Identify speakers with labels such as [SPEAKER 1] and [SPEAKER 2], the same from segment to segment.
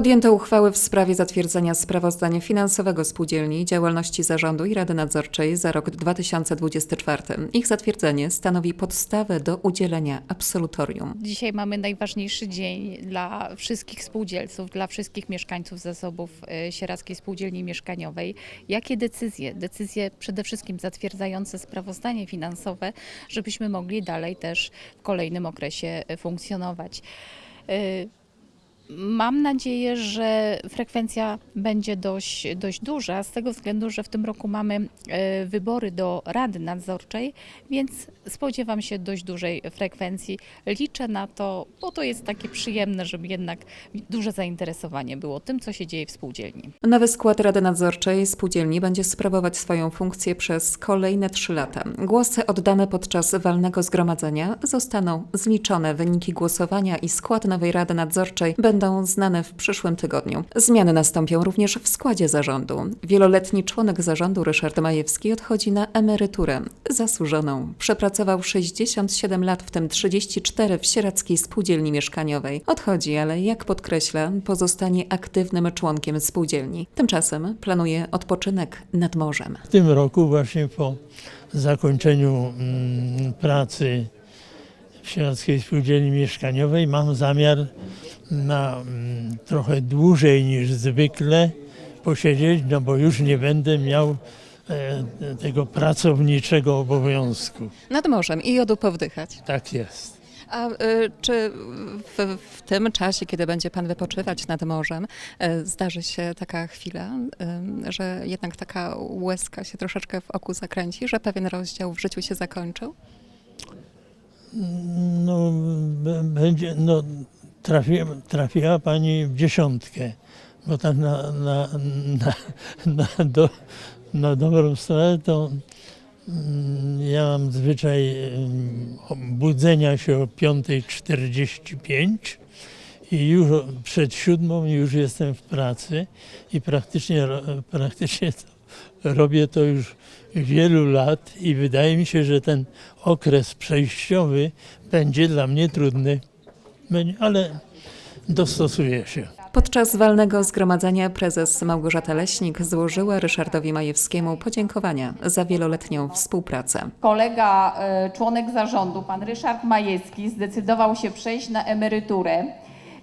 [SPEAKER 1] Podjęto uchwały w sprawie zatwierdzenia sprawozdania finansowego spółdzielni, działalności zarządu i Rady Nadzorczej za rok 2024. Ich zatwierdzenie stanowi podstawę do udzielenia absolutorium.
[SPEAKER 2] Dzisiaj mamy najważniejszy dzień dla wszystkich spółdzielców, dla wszystkich mieszkańców zasobów e, Sieradzkiej Spółdzielni Mieszkaniowej. Jakie decyzje? Decyzje przede wszystkim zatwierdzające sprawozdanie finansowe, żebyśmy mogli dalej też w kolejnym okresie e, funkcjonować. Mam nadzieję, że frekwencja będzie dość, dość duża, z tego względu, że w tym roku mamy e, wybory do Rady Nadzorczej, więc spodziewam się dość dużej frekwencji. Liczę na to, bo to jest takie przyjemne, żeby jednak duże zainteresowanie było tym, co się dzieje w spółdzielni.
[SPEAKER 1] Nowy skład Rady Nadzorczej spółdzielni będzie sprawować swoją funkcję przez kolejne trzy lata. Głosy oddane podczas walnego zgromadzenia zostaną zliczone. Wyniki głosowania i skład nowej Rady Nadzorczej będą znane w przyszłym tygodniu. Zmiany nastąpią również w składzie zarządu. Wieloletni członek zarządu Ryszard Majewski odchodzi na emeryturę zasłużoną. Przepracował 67 lat, w tym 34 w Sieradzkiej Spółdzielni Mieszkaniowej. Odchodzi, ale jak podkreśla, pozostanie aktywnym członkiem spółdzielni. Tymczasem planuje odpoczynek nad morzem.
[SPEAKER 3] W tym roku właśnie po zakończeniu mm, pracy Sieradzkiej Spółdzielni Mieszkaniowej mam zamiar na mm, trochę dłużej niż zwykle posiedzieć, no bo już nie będę miał e, tego pracowniczego obowiązku.
[SPEAKER 1] Nad morzem i jodu powdychać.
[SPEAKER 3] Tak jest.
[SPEAKER 1] A y, czy w, w tym czasie, kiedy będzie Pan wypoczywać nad morzem, y, zdarzy się taka chwila, y, że jednak taka łezka się troszeczkę w oku zakręci, że pewien rozdział w życiu się zakończył?
[SPEAKER 3] No, będzie, no trafi, trafiła Pani w dziesiątkę, bo tak na, na, na, na, do, na dobrą stronę to mm, ja mam zwyczaj mm, budzenia się o 5.45 i już przed siódmą już jestem w pracy i praktycznie, praktycznie robię to już wielu lat i wydaje mi się, że ten okres przejściowy będzie dla mnie trudny, ale dostosuję się.
[SPEAKER 1] Podczas walnego zgromadzenia prezes Małgorzata Leśnik złożyła Ryszardowi Majewskiemu podziękowania za wieloletnią współpracę.
[SPEAKER 4] kolega, e, członek zarządu, pan Ryszard Majewski, zdecydował się przejść na emeryturę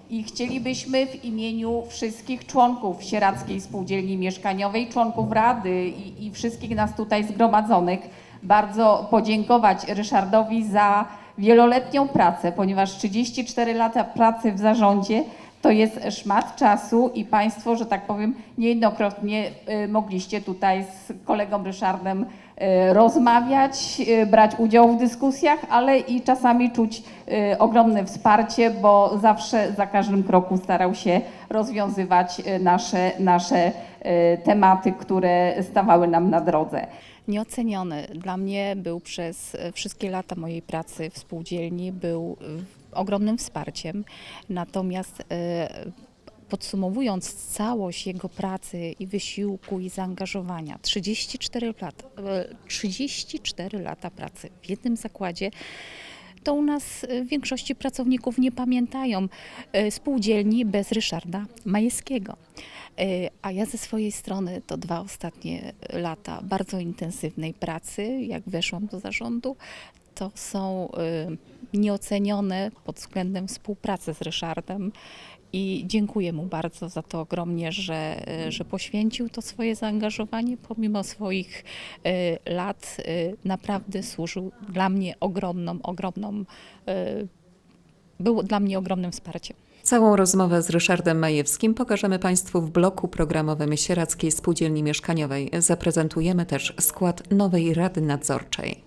[SPEAKER 4] i chcielibyśmy w imieniu wszystkich członków Sieradzkiej Spółdzielni Mieszkaniowej, członków Rady i, i wszystkich nas tutaj zgromadzonych bardzo podziękować Ryszardowi za wieloletnią pracę, ponieważ 34 lata pracy w zarządzie to jest szmat czasu i Państwo, że tak powiem, niejednokrotnie y, mogliście tutaj z kolegą Ryszardem y, rozmawiać, y, brać udział w dyskusjach, ale i czasami czuć ogromne wsparcie, bo zawsze za każdym kroku starał się rozwiązywać nasze, nasze tematy, które stawały nam na drodze.
[SPEAKER 2] Nieoceniony dla mnie był przez wszystkie lata mojej pracy w spółdzielni, był ogromnym wsparciem. Natomiast e, podsumowując całość jego pracy i wysiłku i zaangażowania, 34 lata, e, 34 lata pracy w jednym zakładzie, to u nas e, w większości pracowników nie pamiętają e, spółdzielni bez Ryszarda Majewskiego. E, A ja ze swojej strony to dwa ostatnie lata bardzo intensywnej pracy, jak weszłam do zarządu, to są e, nieocenione pod względem współpracy z Ryszardem i dziękuję mu bardzo za to ogromnie, że, e, że poświęcił to swoje zaangażowanie pomimo swoich e, lat. Naprawdę służył dla mnie ogromną, ogromną, był dla mnie ogromnym wsparciem.
[SPEAKER 1] Całą rozmowę z Ryszardem Majewskim pokażemy Państwu w bloku programowym Sieradzkiej Spółdzielni Mieszkaniowej. Zaprezentujemy też skład nowej Rady Nadzorczej.